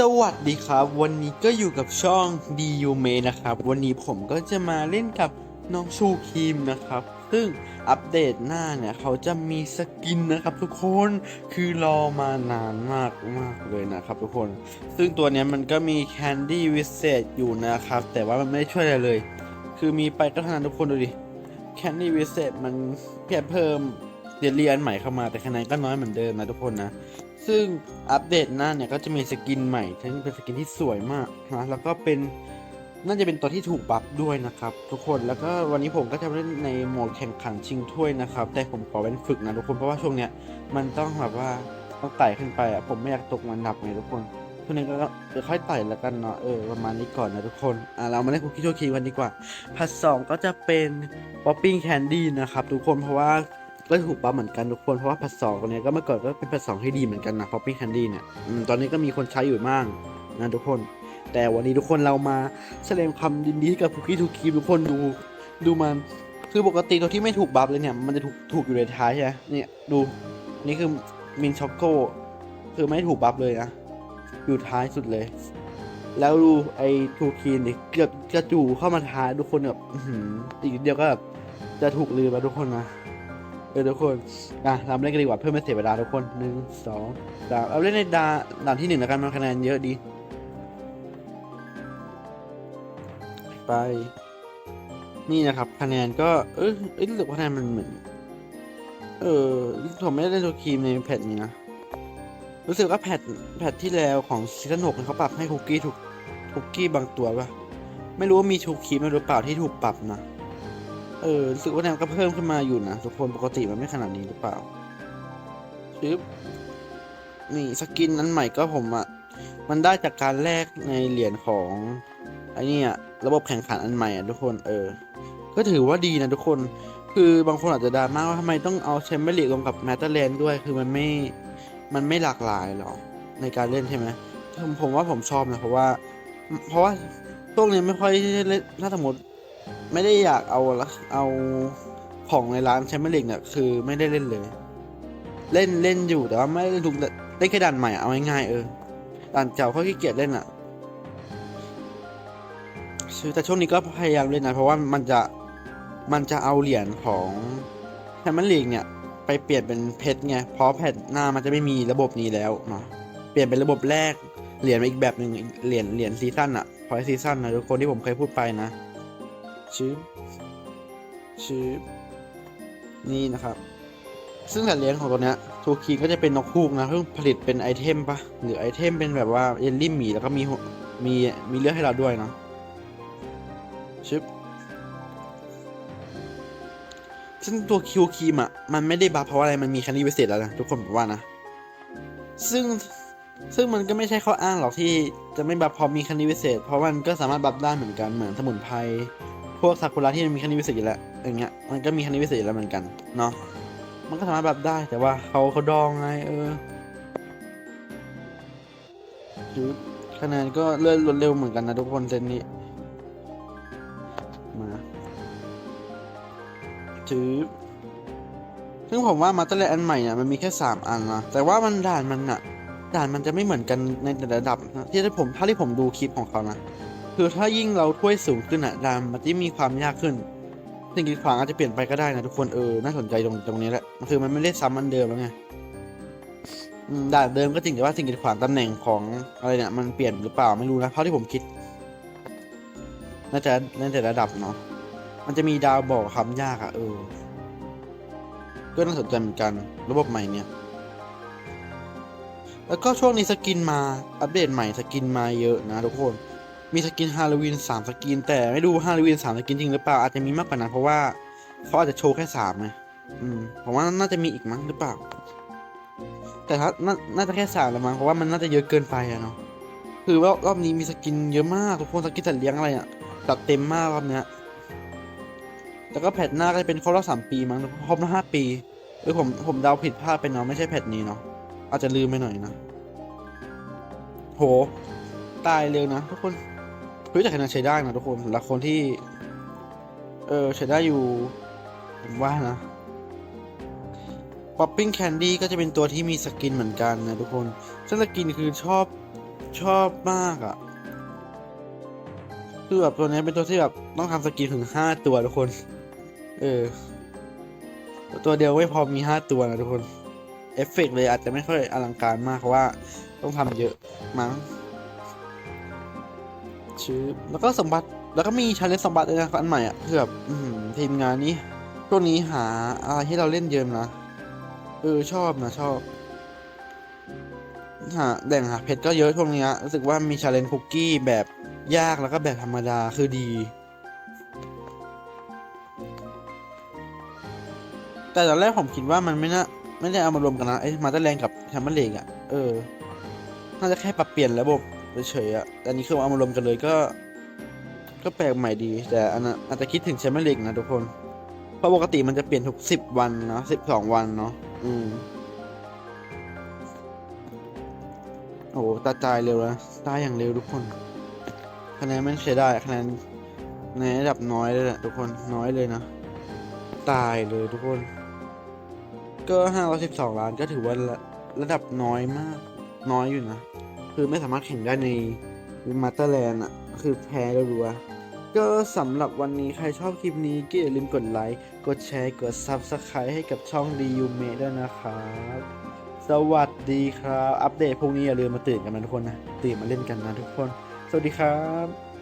สวัสดีครับ วันนี้ก็อยู่กับช่อง DU m a นะครับ วันนี้ผมก็จะมาเล่นกับน้องชูครีมนะครับ ซึ่งอัปเดตหน้าเนี่ย เขาจะมีสกินนะครับทุกคนคือรอมานานมากมากเลยนะครับทุกคน ซึ่งตัวนี้มันก็มีแคนดี้วิเศษอยู่นะครับ แต่ว่ามันไม่ได้ช่วยอะไรเลย คือมีไปก็เท่านั้นทุกคนดูดิแคนดี้วิเศษมันแค่เพิ่ม เดลียนใหม่เข้ามาแต่คะแนนก็น้อยเหมือนเดิมนะทุกคนนะ ซึ่งอัปเดตหน้าเนี่ยก็จะมีสกินใหม่ซึ่งเป็นสกินที่สวยมากนะแล้วก็เป็นน่าจะเป็นตัวที่ถูกบัฟด้วยนะครับ ทุกคนแล้วก็วันนี้ผมก็จะเล่นในโหมดแข่งขันชิงถ้วยนะครับ แต่ผมขอเป็นฝึกนะทุกคนเพราะว่าช่วงเนี้ยมันต้องแบบว่าต้องไต่ขึ้นไปอะผมไม่อยากตกมันดับไงทุกคนช่วงนี้ก็เดี๋ยวค่อยไต่แล้วกันเนาะเออประมาณนี้ก่อนนะทุกคนอะเรามาเล่นคุกกี้โชคีกันดีกว่าพัดสองก็จะเป็นป๊อปปิ้งแคนดี้นะครับทุกคนเพราะว่า ก็ถูกปั๊มเหมือนกันทุกคนเพราะว่าพัดสองตัวเนี้ยก็เมื่อก่อนก็เป็นพัดสองที่ดีเหมือนกันนะพอปปี้แคนดี้เนี่ยตอนนี้ก็มีคนใช้อยู่บ้างนะทุกคน แต่วันนี้ทุกคนเรามาแสดงความยินดีกับคุกกี้ทูคีทุกคนดูดูมันคือปกติตัวที่ไม่ถูกบัฟเลยเนี่ยมันจะถูกถูกอยู่ในท้ายใช่ไหมเนี่ยดูนี่คือมินช็อกโกคือไม่ถูกบัฟเลยนะอยู่ท้ายสุดเลย แล้วดูไอ้ทูคีนนี่เกือบจะจู่เข้ามาท้ายทุกคนแบบอีกเดียวก็แบบจะถูกลืมแล้วทุกคนนะ เออทุกคนอะเราเล่นกันดีกว่าเพื่อไม่เสียเวลาทุกคนหนึ่งสองสามเอาเล่นในดาด่านที่หนึ่งแล้วกันมันคะแนนเยอะดี ไป นี่นะครับคะแนนก็เออเอ้ยรู้สึกว่าคะแนนมันเหมือน เออผมไม่ได้เล่นตัวครีมในแพทนี้นะรู้สึกว่าแพทแพทที่แล้วของซีซั่นหกเขาปรับให้คุกกี้ถูกคุกกี้บางตัวปะไม่รู้ว่ามีชูครีมหรือเปล่าที่ถูกปรับนะ เออรู้สึกว่าแนวก็เพิ่มขึ้นมาอยู่นะทุกคนปกติมันไม่ขนาดนี้หรือเปล่าชึบนี่สกินนั้นใหม่ก็ผมอะมันได้จากการแลกในเหรียญของไอ้นี่อะระบบแข่งขันอันใหม่อะทุกคนเออ ก็ถือว่าดีนะทุกคน คือบางคนอาจจะดราม่าว่าทำไมต้องเอาแชมเปี้ยนลีกลงกับแมตเตอร์แลนด์ด้วย คือมันไม่ มันไม่หลากหลายหรอในการเล่นใช่ไหมผมผมว่าผมชอบนะเพราะว่า เพราะว่าช่วงนี้ไม่ค่อยได้เล่นถ้าสมมติ ไม่ได้อยากเอาละเอาของในร้านแชมเปี้ยนลีกเนี่ยคือไม่ได้เล่นเลย เล่นเล่นอยู่แต่ว่าไม่ได้ถูกเล่นแค่ด่านใหม่เอาง่ายๆเออด่านเก่าเขาขี้เกียจเล่นอะแต่ช่วงนี้ก็พยายามเล่นนะเพราะว่ามันจะมันจะเอาเหรียญของแชมเปี้ยนลีกเนี่ยไปเปลี่ยนเป็นเพชรไงเพราะแพทหน้ามันจะไม่มีระบบนี้แล้วเนาะเปลี่ยนเป็นระบบแรกเหรียญอีกแบบหนึ่งเหรียญเหรียญซีซั่นอะพอยซีซั่นนะทุกคนที่ผมเคยพูดไปนะ ชืบชืบนี่นะครับ ซึ่งสัตว์เลี้ยงของตัวเนี้ยทูคีก็จะเป็นนกฮูกนะเพิ่งผลิตเป็นไอเทมปะหรือไอเทมเป็นแบบว่าเยลลี่หมีแล้วก็มีมีมีเลือดให้เราด้วยเนาะชึบซึ่งตัวคิวคีมอะมันไม่ได้บัฟเพราะอะไรมันมีคันนี้พิเศษแล้วนะทุกคนผมว่านะ ซึ่งซึ่งมันก็ไม่ใช่ข้ออ้างหรอกที่จะไม่บัฟเพราะมีคันนี้พิเศษ เพราะมันก็สามารถบัฟได้เหมือนกันเหมือนสมุนไพร พวกซากุระที่มันมีคันนี้พิเศษอยู่แล้วอย่างเงี้ยมันก็มีคันนี้พิเศษอยู่แล้วเหมือนกันเนาะมันก็สามารถแบบได้แต่ว่าเขาเขาดองไงเออคือคะแนนก็เลื่อนรวดเร็วเหมือนกันนะทุกคนเซนนี้มาถือซึ่งผมว่ามาตเตอร์แลนด์อันใหม่เนี่ยมันมีแค่ 3 อันนะแต่ว่ามันด่านมันอะด่านมันจะไม่เหมือนกันในแต่ละระดับนะที่ผมถ้าที่ผมดูคลิปของเขานะ คือถ้ายิ่งเราถ้วยสูงขึ้นอะดามมันจะมีความยากขึ้นสิ่งกีดขวางอาจจะเปลี่ยนไปก็ได้นะทุกคนเออน่าสนใจตรงตรงนี้แหละคือมันไม่ได้ซ้ำอันเดิมแล้วไงด่านเดิมก็จริงแต่ว่าสิ่งกีดขวางตำแหน่งของอะไรเนี่ยมันเปลี่ยนหรือเปล่าไม่รู้นะเท่าที่ผมคิดน่าจะน่าจะระดับเนาะมันจะมีดาวบอกคำยากอะเออก็น่าสนใจเหมือนกันระบบใหม่เนี่ย แล้วก็ช่วงนี้สกินมาอัปเดตใหม่สกินมาเยอะนะทุกคน มีสกินฮาโลวีนสามสกิน แต่ไม่รู้ฮาโลวีนสามสกินจริงหรือเปล่าอาจจะมีมากกว่านั้นเพราะว่าเขาอาจจะโชว์แค่สามไงอืมผมว่าน่าจะมีอีกมั้งหรือเปล่า แต่ถ้าน,น่าจะแค่สามละมั้งเพราะว่ามันน่าจะเยอะเกินไปอะเนาะคือว่ารอบนี้มีสกินเยอะมากทุกคนสกินสัตว์เลี้ยงอะไรอะจัดเต็มมากรอบเนี้ยแล้วก็แพทหน้าก็จะเป็นครบรอบสามปีมั้งครบรอบห้าปีเออผมผมเดาผิดพลาดไปเนาะไม่ใช่แพทนี้เนาะอาจจะลืมไปหน่อยนะโห ตายเร็วนะทุกคน เฮ้ยแต่คะแนนใช้ได้นะทุกคนสำหรับคนที่ เออใช้ได้อยู่ ผมว่านะ Popping Candy ก็จะเป็นตัวที่มีสกินเหมือนกันนะทุกคนซึ่งสกินคือชอบชอบมากอะ่ะคือแบบตัวนี้เป็นตัวที่แบบต้องทำสกินถึงห้าตัวทุกคน เออ ตัวเดียวไม่พอมีห้าตัวนะทุกคน เอฟเฟกต์เลยอาจจะไม่ค่อยอลังการมากเพราะว่าต้องทำเยอะมั้ง ชื่อแล้วก็สมบัติแล้วก็มีชาเลนจ์สมบัติด้วยนะอันใหม่อะคือแบบอื้อทีมงานนี้ช่วงนี้หาอะไรให้เราเล่นเยอะนะเออชอบนะชอบหาแด่งหาเพชรก็เยอะช่วงนี้รู้สึกว่ามีชาเลนจ์คุกกี้แบบยากแล้วก็แบบธรรมดาคือดี แต่ตอนแรกผมคิดว่ามันไม่น่าไม่ได้เอามารวมกันนะไอ้มาตอร์แรงกับแฮมเมอร์เลกอะเออน่าจะแค่ปรับเปลี่ยนระบบ เฉยๆอะแต่อันนี้คือเอามารวมกันเลยก็ ก็แปลกใหม่ดี แต่อันนั้นอาจจะคิดถึงแชมเปี้ยนลีกนะทุกคน เพราะปกติมันจะเปลี่ยนทุกสิบวันเนาะสิบสองวันเนาะ อืม โอ้ตาตายเร็วนะตายอย่างเร็วทุกคน คะแนนไม่ใช้ได้คะแนนในระดับน้อยเลยแหละทุกคน น้อยเลยนะ ตายเลยทุกคน ก็ห้าร้อยสิบสองล้านก็ถือว่าระระดับน้อยมาก น้อยอยู่นะ คือไม่สามารถแข่งได้ในมาเตอร์แลนด์อะ คือแพ้รัวๆก็สำหรับวันนี้ใครชอบคลิปนี้ก็อย่าลืมกดไลค์ กดแชร์ กด Subscribe ให้กับช่องดียูเมด้วยนะครับ สวัสดีครับ อัปเดตพวกนี้อย่าลืมมาตื่นกันนะทุกคนนะ ตื่นมาเล่นกันนะทุกคน สวัสดีครับ